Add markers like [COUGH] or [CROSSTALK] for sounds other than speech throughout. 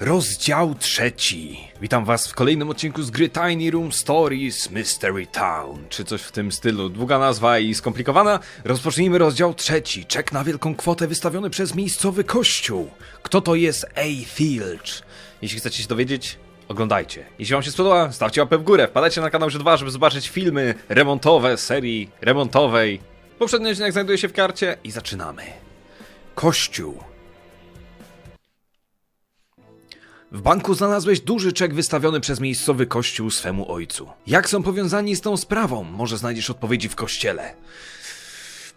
Rozdział trzeci. Witam was w kolejnym odcinku z gry Tiny Room Stories Mystery Town, czy coś w tym stylu. Długa nazwa i skomplikowana. Rozpocznijmy rozdział trzeci. Czek na wielką kwotę wystawiony przez miejscowy kościół. Kto to jest A. Filch? Jeśli chcecie się dowiedzieć, oglądajcie. Jeśli wam się spodoba, stawcie łapę w górę. Wpadajcie na kanał Ż2, żeby zobaczyć filmy remontowe serii remontowej. Poprzedni odcinek znajduje się w karcie i zaczynamy. Kościół. W banku znalazłeś duży czek wystawiony przez miejscowy kościół swemu ojcu. Jak są powiązani z tą sprawą? Może znajdziesz odpowiedzi w kościele.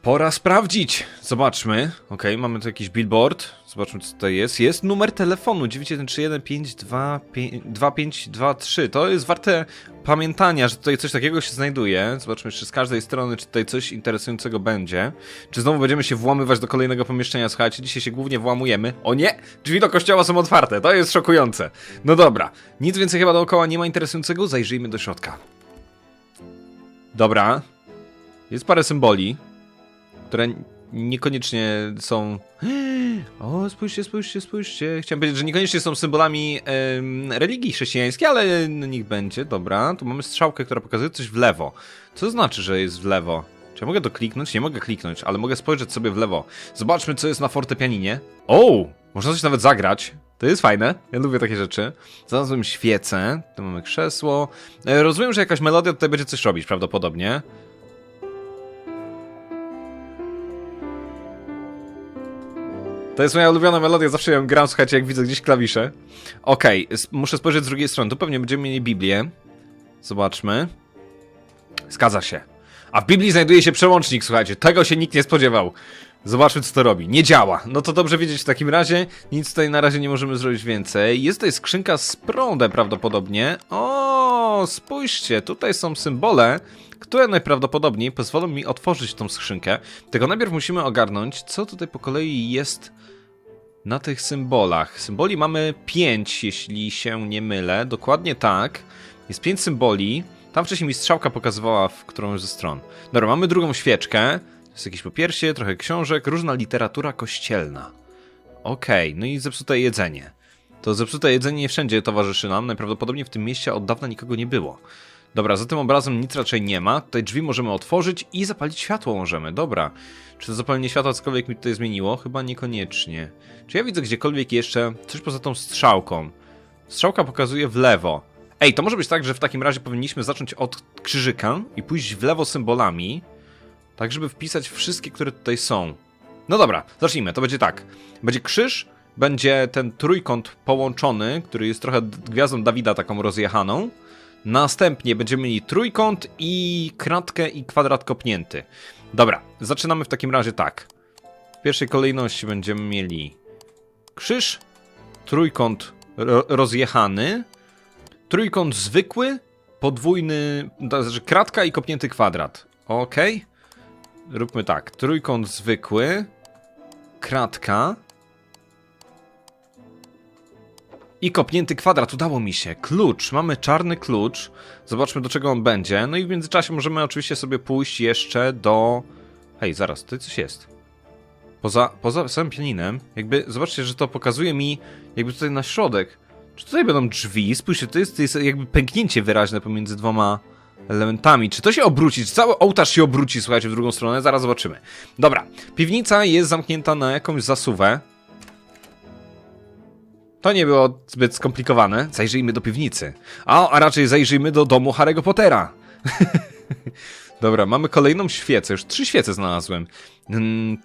Pora sprawdzić. Zobaczmy. Okej, mamy tu jakiś billboard. Zobaczmy, co tutaj jest. Jest numer telefonu 9131522523. To jest warte pamiętania, że tutaj coś takiego się znajduje. Zobaczmy jeszcze z każdej strony, czy tutaj coś interesującego będzie. Czy znowu będziemy się włamywać do kolejnego pomieszczenia. Słuchajcie, dzisiaj się głównie włamujemy. O nie! Drzwi do kościoła są otwarte. To jest szokujące. No dobra. Nic więcej chyba dookoła nie ma interesującego. Zajrzyjmy do środka. Dobra. Jest parę symboli które niekoniecznie są. [GASPS] O, spójrzcie, spójrzcie, spójrzcie. Chciałem powiedzieć, że niekoniecznie są symbolami em, religii chrześcijańskiej, ale no, niech będzie. Dobra, tu mamy strzałkę, która pokazuje coś w lewo. Co znaczy, że jest w lewo? Czy ja mogę to kliknąć? Nie mogę kliknąć, ale mogę spojrzeć sobie w lewo. Zobaczmy, co jest na fortepianinie. O! Można coś nawet zagrać. To jest fajne. Ja lubię takie rzeczy. Znalazłem świecę. Tu mamy krzesło. E, rozumiem, że jakaś melodia tutaj będzie coś robić prawdopodobnie. To jest moja ulubiona melodia, zawsze ją gram, słuchajcie, jak widzę gdzieś klawisze. Okej, s- muszę spojrzeć z drugiej strony, tu pewnie będziemy mieli Biblię. Zobaczmy. Zgadza się. A w Biblii znajduje się przełącznik, słuchajcie, tego się nikt nie spodziewał. Zobaczmy, co to robi. Nie działa. No to dobrze wiedzieć w takim razie. Nic tutaj na razie nie możemy zrobić więcej. Jest tutaj skrzynka z prądem prawdopodobnie. O, spójrzcie, tutaj są symbole, które najprawdopodobniej pozwolą mi otworzyć tą skrzynkę. Tylko najpierw musimy ogarnąć, co tutaj po kolei jest na tych symbolach. Symboli mamy 5, jeśli się nie mylę. Dokładnie tak. Jest 5 symboli. Tam wcześniej mi strzałka pokazywała w którąś ze stron. Dobra, mamy drugą świeczkę. Jest jakieś popiersie, trochę książek, różna literatura kościelna. Okej, no i zepsute jedzenie. To zepsute jedzenie nie wszędzie towarzyszy nam. Najprawdopodobniej w tym mieście od dawna nikogo nie było. Dobra, za tym obrazem nic raczej nie ma. Tutaj drzwi możemy otworzyć i zapalić światło możemy. Dobra. Czy to zapalenie światła cokolwiek mi tutaj zmieniło? Chyba niekoniecznie. Czy ja widzę gdziekolwiek jeszcze coś poza tą strzałką? Strzałka pokazuje w lewo. Ej, to może być tak, że w takim razie powinniśmy zacząć od krzyżyka i pójść w lewo symbolami, tak żeby wpisać wszystkie, które tutaj są. No dobra, zacznijmy. To będzie tak. Będzie krzyż, będzie ten trójkąt połączony, który jest trochę gwiazdą Dawida taką rozjechaną. Następnie będziemy mieli trójkąt i kratkę i kwadrat kopnięty. Dobra, zaczynamy w takim razie tak. W pierwszej kolejności będziemy mieli krzyż, trójkąt ro rozjechany, trójkąt zwykły, podwójny, to znaczy kratka i kopnięty kwadrat. Ok. Róbmy tak. Trójkąt zwykły, kratka i kopnięty kwadrat. Udało mi się. Klucz. Mamy czarny klucz. Zobaczmy do czego on będzie. No i w międzyczasie możemy oczywiście sobie pójść jeszcze do... Hej, zaraz, tutaj coś jest. Poza, poza samym pianinem, jakby, zobaczcie, że to pokazuje mi jakby tutaj na środek. Czy tutaj będą drzwi? Spójrzcie, to jest, to jest jakby pęknięcie wyraźne pomiędzy dwoma elementami. Czy to się obróci? Czy cały ołtarz się obróci, słuchajcie, w drugą stronę? Zaraz zobaczymy. Dobra, piwnica jest zamknięta na jakąś zasuwę. To nie było zbyt skomplikowane. Zajrzyjmy do piwnicy. A, a raczej zajrzyjmy do domu Harry'ego Pottera. [LAUGHS] Dobra, mamy kolejną świecę. Już trzy świece znalazłem. Mm,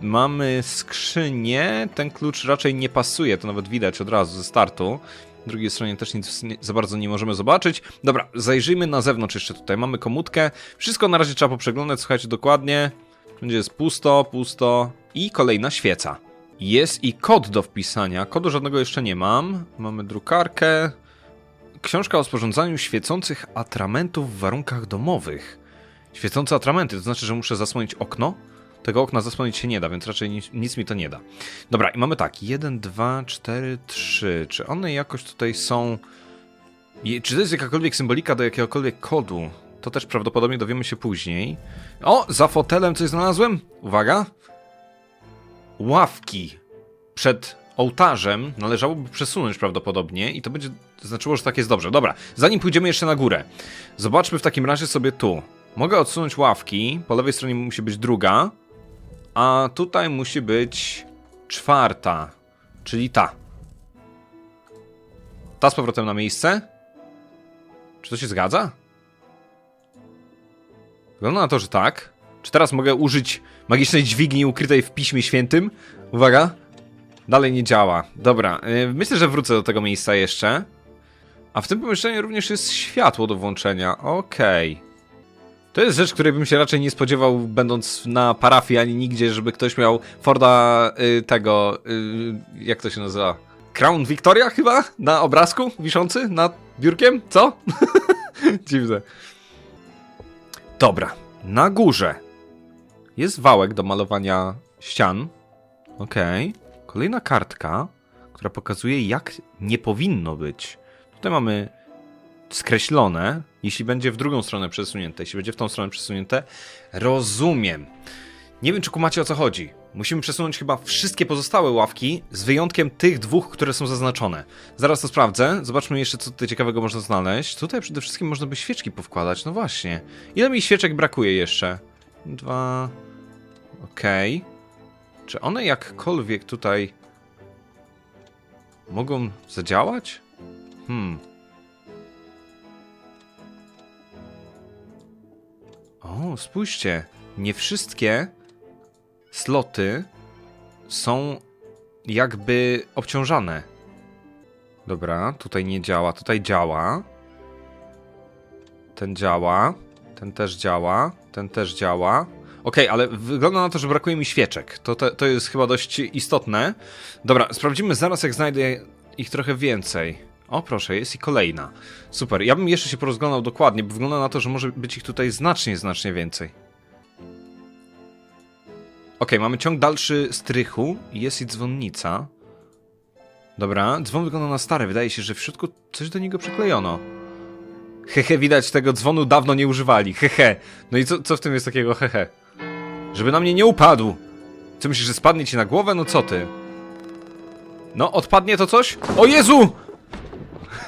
mamy skrzynię. Ten klucz raczej nie pasuje. To nawet widać od razu ze startu. W drugiej stronie też nic za bardzo nie możemy zobaczyć. Dobra, zajrzyjmy na zewnątrz jeszcze tutaj. Mamy komutkę. Wszystko na razie trzeba poprzeglądać, słuchajcie dokładnie. Będzie jest pusto, pusto i kolejna świeca. Jest i kod do wpisania. Kodu żadnego jeszcze nie mam. Mamy drukarkę. Książka o sporządzaniu świecących atramentów w warunkach domowych. Świecące atramenty, to znaczy, że muszę zasłonić okno? Tego okna zasłonić się nie da, więc raczej nic, nic mi to nie da. Dobra, i mamy tak. 1, 2, 4, 3. Czy one jakoś tutaj są. Czy to jest jakakolwiek symbolika do jakiegokolwiek kodu? To też prawdopodobnie dowiemy się później. O, za fotelem coś znalazłem. Uwaga. Ławki przed ołtarzem należałoby przesunąć prawdopodobnie i to będzie znaczyło, że tak jest dobrze. Dobra, zanim pójdziemy jeszcze na górę, zobaczmy w takim razie sobie tu. Mogę odsunąć ławki, po lewej stronie musi być druga, a tutaj musi być czwarta, czyli ta. Ta z powrotem na miejsce? Czy to się zgadza? Wygląda na to, że tak. Czy teraz mogę użyć magicznej dźwigni ukrytej w Piśmie Świętym? Uwaga. Dalej nie działa. Dobra, yy, myślę, że wrócę do tego miejsca jeszcze. A w tym pomieszczeniu również jest światło do włączenia. Okej. To jest rzecz, której bym się raczej nie spodziewał, będąc na parafii ani nigdzie, żeby ktoś miał Forda y, tego. Y, jak to się nazywa? Crown Victoria chyba? Na obrazku wiszący? Nad biurkiem? Co? [LAUGHS] Dziwne. Dobra. Na górze jest wałek do malowania ścian. Okej. Kolejna kartka, która pokazuje, jak nie powinno być. Tutaj mamy skreślone, jeśli będzie w drugą stronę przesunięte, jeśli będzie w tą stronę przesunięte. Rozumiem. Nie wiem, czy kumacie o co chodzi. Musimy przesunąć chyba wszystkie pozostałe ławki, z wyjątkiem tych dwóch, które są zaznaczone. Zaraz to sprawdzę. Zobaczmy jeszcze, co tutaj ciekawego można znaleźć. Tutaj przede wszystkim można by świeczki powkładać. No właśnie. Ile mi świeczek brakuje jeszcze? Dwa... Okej. Czy one jakkolwiek tutaj mogą zadziałać? Hmm. O, spójrzcie. Nie wszystkie sloty są jakby obciążane. Dobra, tutaj nie działa, tutaj działa. Ten działa, ten też działa, ten też działa. Okej, ale wygląda na to, że brakuje mi świeczek. To, to, to jest chyba dość istotne. Dobra, sprawdzimy zaraz, jak znajdę ich trochę więcej. O, proszę, jest i kolejna. Super, ja bym jeszcze się porozglądał dokładnie, bo wygląda na to, że może być ich tutaj znacznie, znacznie więcej. Okej, mamy ciąg dalszy strychu jest i dzwonnica. Dobra, dzwon wygląda na stary. Wydaje się, że w środku coś do niego przyklejono. Hehe, widać tego dzwonu dawno nie używali. Hehe. No i co, co w tym jest takiego hehe? Żeby na mnie nie upadł. Co myślisz, że spadnie ci na głowę? No co ty? No, odpadnie to coś? O Jezu!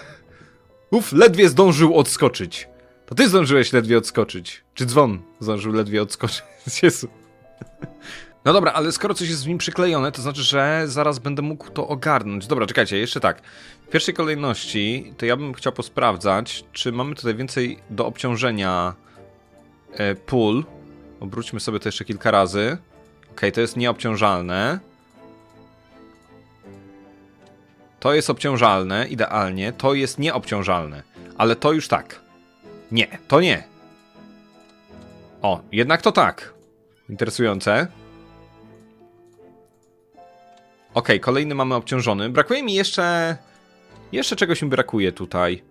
[LAUGHS] Uf, ledwie zdążył odskoczyć. To ty zdążyłeś ledwie odskoczyć. Czy dzwon zdążył ledwie odskoczyć? [LAUGHS] Jezu. No dobra, ale skoro coś jest w nim przyklejone, to znaczy, że zaraz będę mógł to ogarnąć. Dobra, czekajcie, jeszcze tak. W pierwszej kolejności to ja bym chciał posprawdzać, czy mamy tutaj więcej do obciążenia e, pól. Obróćmy sobie to jeszcze kilka razy. Ok, to jest nieobciążalne. To jest obciążalne, idealnie. To jest nieobciążalne. Ale to już tak. Nie, to nie. O, jednak to tak. Interesujące. Ok, kolejny mamy obciążony. Brakuje mi jeszcze... Jeszcze czegoś mi brakuje tutaj.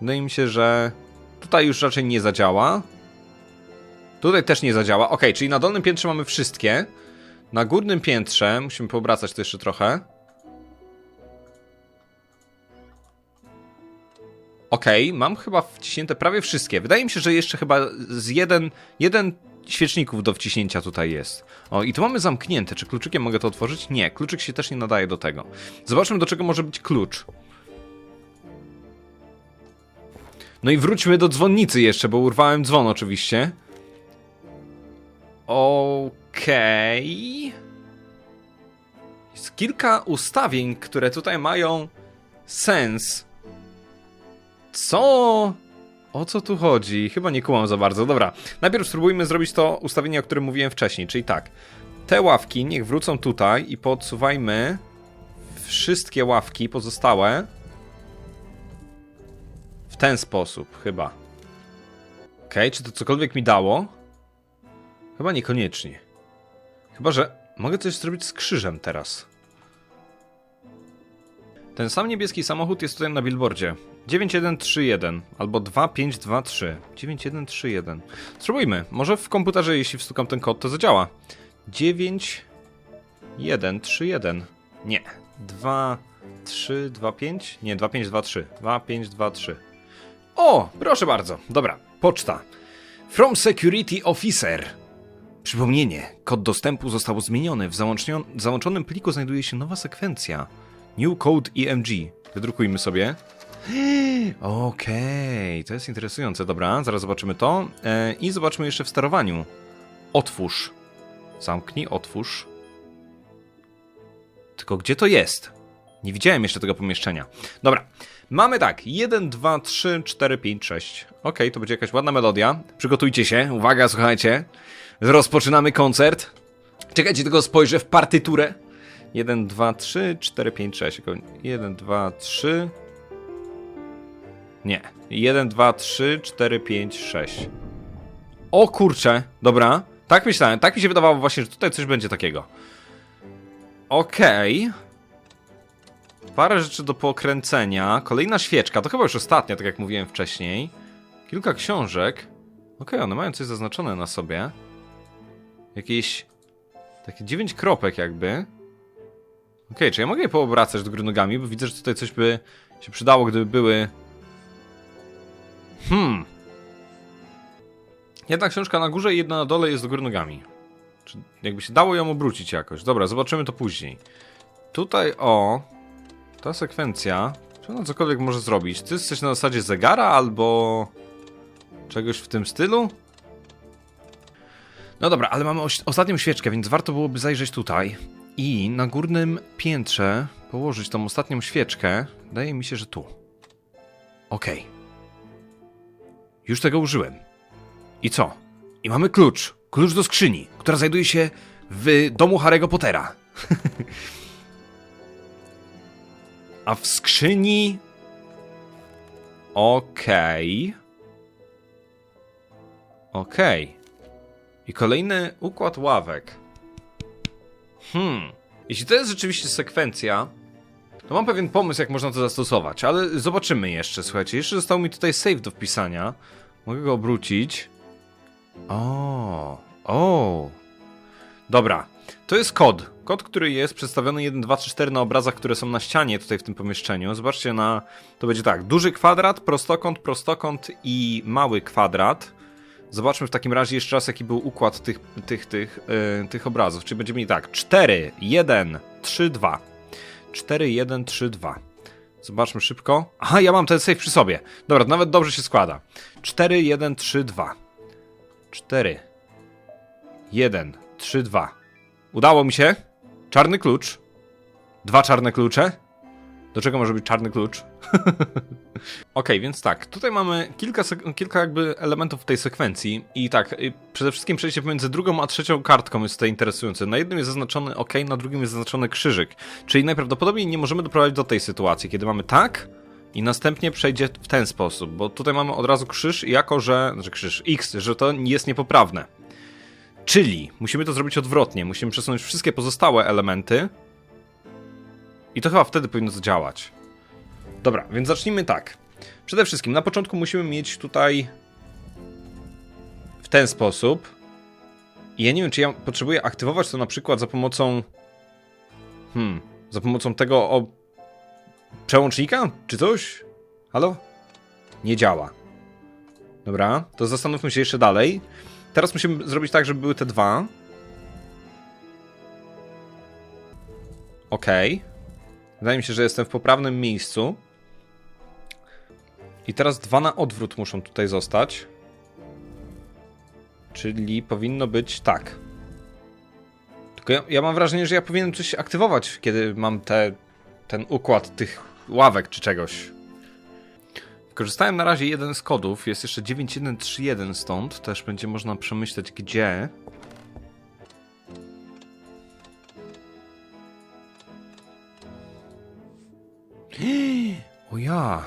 Wydaje mi się, że tutaj już raczej nie zadziała. Tutaj też nie zadziała. Ok, czyli na dolnym piętrze mamy wszystkie. Na górnym piętrze, musimy poobracać to jeszcze trochę. Ok, mam chyba wciśnięte prawie wszystkie. Wydaje mi się, że jeszcze chyba z jeden, jeden świeczników do wciśnięcia tutaj jest. O, i tu mamy zamknięte. Czy kluczykiem mogę to otworzyć? Nie, kluczyk się też nie nadaje do tego. Zobaczmy, do czego może być klucz. No i wróćmy do dzwonnicy jeszcze, bo urwałem dzwon oczywiście. Okej. Okay. Jest kilka ustawień, które tutaj mają sens. Co? O co tu chodzi? Chyba nie kumam za bardzo. Dobra, najpierw spróbujmy zrobić to ustawienie, o którym mówiłem wcześniej, czyli tak. Te ławki niech wrócą tutaj i podsuwajmy wszystkie ławki pozostałe w ten sposób, chyba. Ok, czy to cokolwiek mi dało? Chyba niekoniecznie. Chyba, że mogę coś zrobić z krzyżem teraz. Ten sam niebieski samochód jest tutaj na billboardzie. 9131 albo 2523. 9131. Spróbujmy. Może w komputerze, jeśli wstukam ten kod, to zadziała. 9131. Nie. 2325? Nie, 2523. 2523. O, proszę bardzo. Dobra, poczta. From Security Officer. Przypomnienie. Kod dostępu został zmieniony. W załączonym pliku znajduje się nowa sekwencja. New Code EMG. Wydrukujmy sobie. [GASPS] Okej, to jest interesujące. Dobra, zaraz zobaczymy to. E, I zobaczmy jeszcze w sterowaniu. Otwórz. Zamknij, otwórz. Tylko gdzie to jest? Nie widziałem jeszcze tego pomieszczenia. Dobra, mamy tak. 1, 2, 3, 4, 5, 6. Okej, to będzie jakaś ładna melodia. Przygotujcie się. Uwaga, słuchajcie. Rozpoczynamy koncert. Czekajcie, tylko spojrzę w partyturę. 1, 2, 3, 4, 5, 6. 1, 2, 3. Nie. 1, 2, 3, 4, 5, 6. O kurczę, dobra. Tak myślałem, tak mi się wydawało właśnie, że tutaj coś będzie takiego. Okej. Parę rzeczy do pokręcenia. Kolejna świeczka, to chyba już ostatnia, tak jak mówiłem wcześniej. Kilka książek. Okej, one mają coś zaznaczone na sobie. Jakieś... Takie 9 kropek jakby. Okej, czy ja mogę je poobracać do góry nogami, bo widzę, że tutaj coś by się przydało, gdyby były... Hmm. Jedna książka na górze i jedna na dole jest do góry nogami. Czy jakby się dało ją obrócić jakoś. Dobra, zobaczymy to później. Tutaj o... Ta sekwencja... Czy ona cokolwiek może zrobić? To jest coś na zasadzie zegara albo... Czegoś w tym stylu? No dobra, ale mamy ostatnią świeczkę, więc warto byłoby zajrzeć tutaj. I na górnym piętrze położyć tą ostatnią świeczkę. Wydaje mi się, że tu. Okej. Już tego użyłem. I co? I mamy klucz. Klucz do skrzyni, która znajduje się w domu Harry'ego Pottera. [LAUGHS] A w skrzyni. Okej. Okej. I kolejny układ ławek. Hmm. Jeśli to jest rzeczywiście sekwencja, to mam pewien pomysł, jak można to zastosować, ale zobaczymy jeszcze, słuchajcie. Jeszcze został mi tutaj save do wpisania. Mogę go obrócić. O, o. Dobra, to jest kod. Kod, który jest przedstawiony 1, 2, 3, 4 na obrazach, które są na ścianie tutaj w tym pomieszczeniu. Zobaczcie na. To będzie tak: duży kwadrat, prostokąt, prostokąt i mały kwadrat. Zobaczmy w takim razie jeszcze raz, jaki był układ tych, tych, tych, yy, tych obrazów. Czyli będziemy mieli tak: 4, 1, 3, 2. 4, 1, 3, 2. Zobaczmy szybko. Aha, ja mam ten save przy sobie. Dobra, nawet dobrze się składa. 4, 1, 3, 2. 4, 1, 3, 2. Udało mi się. Czarny klucz. Dwa czarne klucze. Do czego może być czarny klucz? [LAUGHS] ok, więc tak, tutaj mamy kilka, kilka jakby elementów tej sekwencji i tak, y, przede wszystkim przejście pomiędzy drugą a trzecią kartką jest tutaj interesujące. Na jednym jest zaznaczony OK, na drugim jest zaznaczony krzyżyk, czyli najprawdopodobniej nie możemy doprowadzić do tej sytuacji, kiedy mamy tak i następnie przejdzie w ten sposób, bo tutaj mamy od razu krzyż jako, że, znaczy krzyż X, że to jest niepoprawne. Czyli musimy to zrobić odwrotnie, musimy przesunąć wszystkie pozostałe elementy i to chyba wtedy powinno to działać. Dobra, więc zacznijmy tak. Przede wszystkim na początku musimy mieć tutaj w ten sposób. I ja nie wiem, czy ja potrzebuję aktywować to na przykład za pomocą. Hmm, za pomocą tego o. przełącznika? Czy coś? Halo? Nie działa. Dobra, to zastanówmy się jeszcze dalej. Teraz musimy zrobić tak, żeby były te dwa. Okej. Wydaje mi się, że jestem w poprawnym miejscu. I teraz dwa na odwrót muszą tutaj zostać. Czyli powinno być tak. Tylko ja, ja mam wrażenie, że ja powinienem coś aktywować, kiedy mam te, ten układ tych ławek czy czegoś. Wykorzystałem na razie jeden z kodów, jest jeszcze 9131 stąd, też będzie można przemyśleć gdzie. [GASPS] O ja.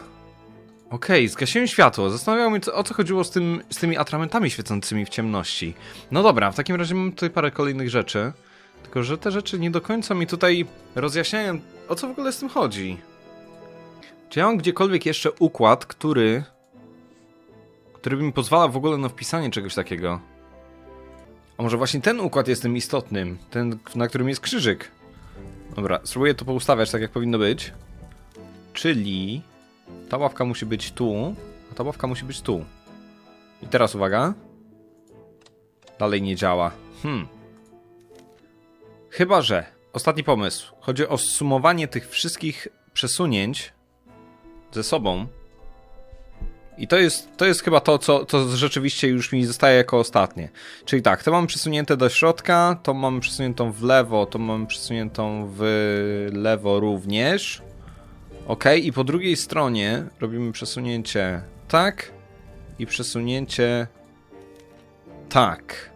Okej, zgasiłem światło. Zastanawiało mnie, o co chodziło z, tym, z tymi atramentami świecącymi w ciemności. No dobra, w takim razie mam tutaj parę kolejnych rzeczy. Tylko, że te rzeczy nie do końca mi tutaj rozjaśniają, o co w ogóle z tym chodzi. Czy ja mam gdziekolwiek jeszcze układ, który... który by mi pozwalał w ogóle na wpisanie czegoś takiego? A może właśnie ten układ jest tym istotnym? Ten, na którym jest krzyżyk? Dobra, spróbuję to poustawiać tak, jak powinno być. Czyli ta ławka musi być tu, a ta ławka musi być tu. I teraz uwaga. Dalej nie działa. Hmm. Chyba, że. Ostatni pomysł. Chodzi o sumowanie tych wszystkich przesunięć ze sobą. I to jest, to jest chyba to, co to rzeczywiście już mi zostaje jako ostatnie. Czyli tak, to mam przesunięte do środka, to mam przesuniętą w lewo, to mam przesuniętą w lewo również. Ok, i po drugiej stronie robimy przesunięcie tak i przesunięcie tak.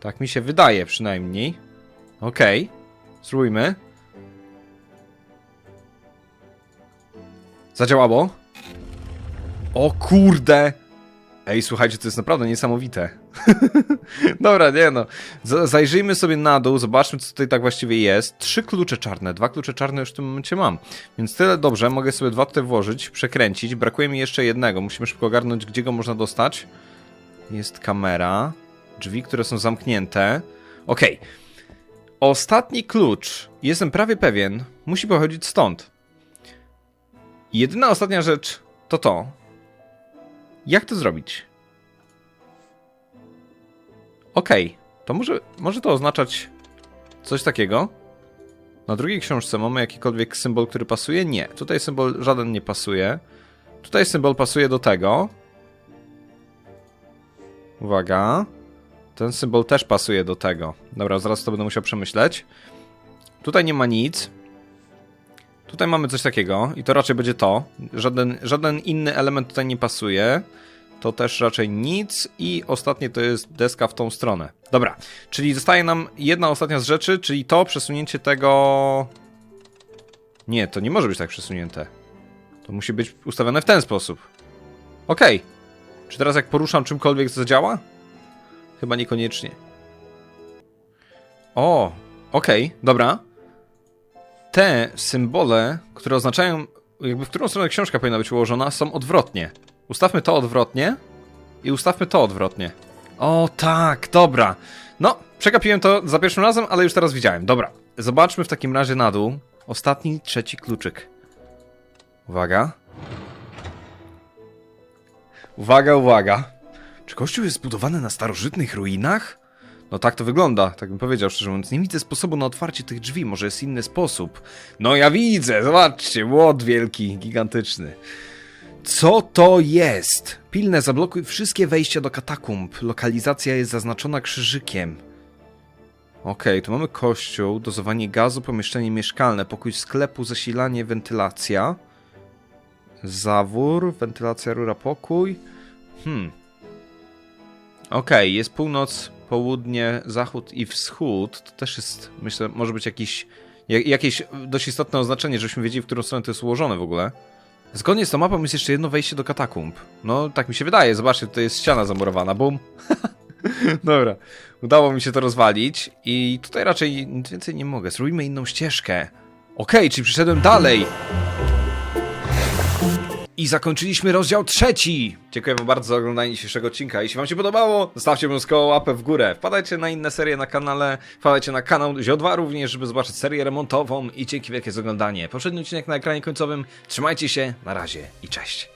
Tak mi się wydaje przynajmniej. Ok, spróbujmy. Zadziałało? O kurde! Ej, słuchajcie, to jest naprawdę niesamowite. [LAUGHS] Dobra, nie no. Zajrzyjmy sobie na dół, zobaczmy, co tutaj tak właściwie jest. Trzy klucze czarne, dwa klucze czarne już w tym momencie mam. Więc tyle dobrze, mogę sobie dwa tutaj włożyć, przekręcić. Brakuje mi jeszcze jednego, musimy szybko ogarnąć, gdzie go można dostać. Jest kamera, drzwi, które są zamknięte. Okej. Ostatni klucz, jestem prawie pewien, musi pochodzić stąd. Jedyna ostatnia rzecz to to. Jak to zrobić? Okej, to może, może to oznaczać coś takiego. Na drugiej książce mamy jakikolwiek symbol, który pasuje? Nie. Tutaj symbol żaden nie pasuje. Tutaj symbol pasuje do tego. Uwaga. Ten symbol też pasuje do tego. Dobra, zaraz to będę musiał przemyśleć. Tutaj nie ma nic. Tutaj mamy coś takiego i to raczej będzie to. Żaden, żaden inny element tutaj nie pasuje. To też raczej nic. I ostatnie to jest deska w tą stronę. Dobra, czyli zostaje nam jedna ostatnia z rzeczy, czyli to przesunięcie tego. Nie, to nie może być tak przesunięte. To musi być ustawione w ten sposób. Okej. Czy teraz jak poruszam czymkolwiek to zadziała? Chyba niekoniecznie. O, okej, dobra te symbole, które oznaczają, jakby w którą stronę książka powinna być ułożona, są odwrotnie. Ustawmy to odwrotnie i ustawmy to odwrotnie. O tak, dobra. No, przegapiłem to za pierwszym razem, ale już teraz widziałem. Dobra, zobaczmy w takim razie na dół. Ostatni, trzeci kluczyk. Uwaga. Uwaga, uwaga. Czy kościół jest zbudowany na starożytnych ruinach? No tak to wygląda, tak bym powiedział szczerze mówiąc. Nie widzę sposobu na otwarcie tych drzwi, może jest inny sposób. No ja widzę, zobaczcie, młot wielki, gigantyczny. Co to jest? Pilne, zablokuj wszystkie wejścia do katakumb. Lokalizacja jest zaznaczona krzyżykiem. Okej, tu mamy kościół, dozowanie gazu, pomieszczenie mieszkalne, pokój sklepu, zasilanie, wentylacja. Zawór, wentylacja, rura, pokój. Hmm. Okej, jest północ, południe, zachód i wschód. To też jest, myślę, może być jakiś, jak, jakieś dość istotne oznaczenie, żebyśmy wiedzieli, w którą stronę to jest ułożone w ogóle. Zgodnie z tą mapą jest jeszcze jedno wejście do katakumb. No, tak mi się wydaje. Zobaczcie, tutaj jest ściana zamurowana. Bum. [LAUGHS] Dobra. Udało mi się to rozwalić i tutaj raczej nic więcej nie mogę. Zrobimy inną ścieżkę. Okej, czyli przyszedłem dalej. I zakończyliśmy rozdział trzeci. Dziękuję wam bardzo za oglądanie dzisiejszego odcinka. Jeśli wam się podobało, zostawcie obowiązkowo łapę w górę. Wpadajcie na inne serie na kanale, wpadajcie na kanał Zio2 również, żeby zobaczyć serię remontową i dzięki wielkie za oglądanie. Poprzedni odcinek na ekranie końcowym. Trzymajcie się, na razie i cześć.